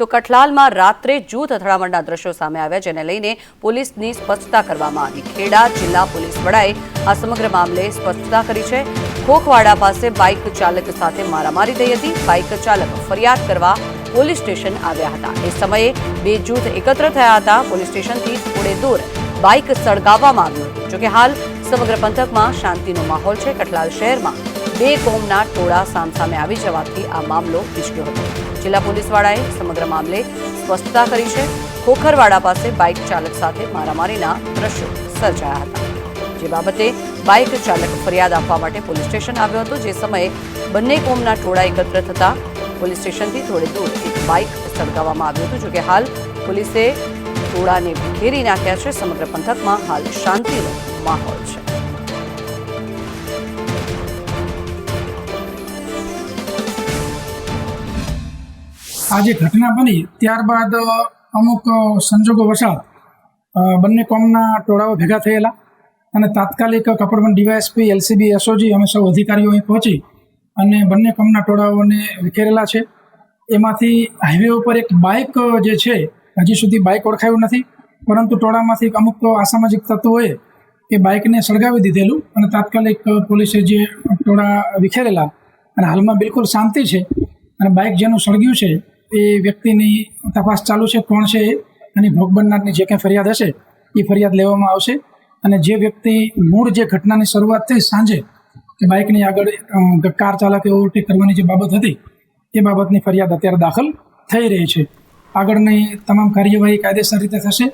તો કઠલાલમાં રાત્રે જૂથ અથડામણના દ્રશ્યો સામે આવ્યા, જેને લઈને પોલીસની સ્પષ્ટતા કરવામાં આવી. ખેડા જિલ્લા પોલીસ વડાએ આ સમગ્ર મામલે સ્પષ્ટતા કરી છે. ખોખવાડા પાસે બાઇક ચાલક સાથે મારામારી થઈ હતી. બાઇક ચાલક ફરિયાદ કરવા પોલીસ સ્ટેશન આવ્યા હતા. એ સમયે બે જૂથ એકત્ર થયા હતા. પોલીસ સ્ટેશનથી થોડે દૂર બાઇક સળગાવવામાં આવ્યું હતું. જોકે હાલ સમગ્ર પંથકમાં શાંતિનો માહોલ છે. કઠલાલ શહેરમાં બે કોમના ટોળા સામસામે આવી જવાથી આ મામલો વિચક્યો હતો. જિલ્લા પોલીસ વડાએ સમગ્ર મામલે સ્પષ્ટતા કરી છે. ખોખરવાડા પાસે બાઇક ચાલક સાથે મારામારીના દ્રશ્યો સર્જાયા હતા. જે બાબતે બાઇક ચાલક ફરિયાદ આપવા માટે પોલીસ સ્ટેશન આવ્યો હતો. જે સમયે બંને કોમના ટોળા એકત્ર થતા પોલીસ સ્ટેશનથી થોડે દૂર એક બાઇક સળગાવવામાં આવ્યું હતું. જોકે હાલ પોલીસે ટોળાને ઘેરી નાખ્યા છે. સમગ્ર પંથકમાં હાલ શાંતિનો માહોલ છે. આ જે ઘટના બની ત્યારબાદ અમુક સંજોગો વસાત બંને કોમના ટોળાઓ ભેગા થયેલા અને તાત્કાલિક કપડવન ડીવાયએસપી, એલસીબી, એસઓજી અમે સૌ અધિકારીઓ અહીં પહોંચી અને બંને કોમના ટોળાઓને વિખેરેલા છે. એમાંથી હાઈવે ઉપર એક બાઇક જે છે, હજી સુધી બાઇક ઓળખાયું નથી, પરંતુ ટોળામાંથી અમુક અસામાજિક તત્વોએ એ બાઇકને સળગાવી દીધેલું અને તાત્કાલિક પોલીસે જે ટોળા વિખેરેલા અને હાલમાં બિલકુલ શાંતિ છે અને બાઇક જેનું સળગ્યું છે એ વ્યક્તિની તપાસ ચાલુ છે, કોણ છે એની ભોગ બનનારની જે કંઈ ફરિયાદ હશે, એ ફરિયાદ લેવામાં આવશે. અને જે વ્યક્તિ મૂળ જે ઘટનાની શરૂઆત થઈ સાંજે, કે બાઇકની આગળ કાર ચાલકે ઓવરટેક કરવાની જે બાબત હતી, એ બાબતની ફરિયાદ અત્યારે દાખલ થઈ રહી છે. આગળની તમામ કાર્યવાહી કાયદેસર રીતે થશે.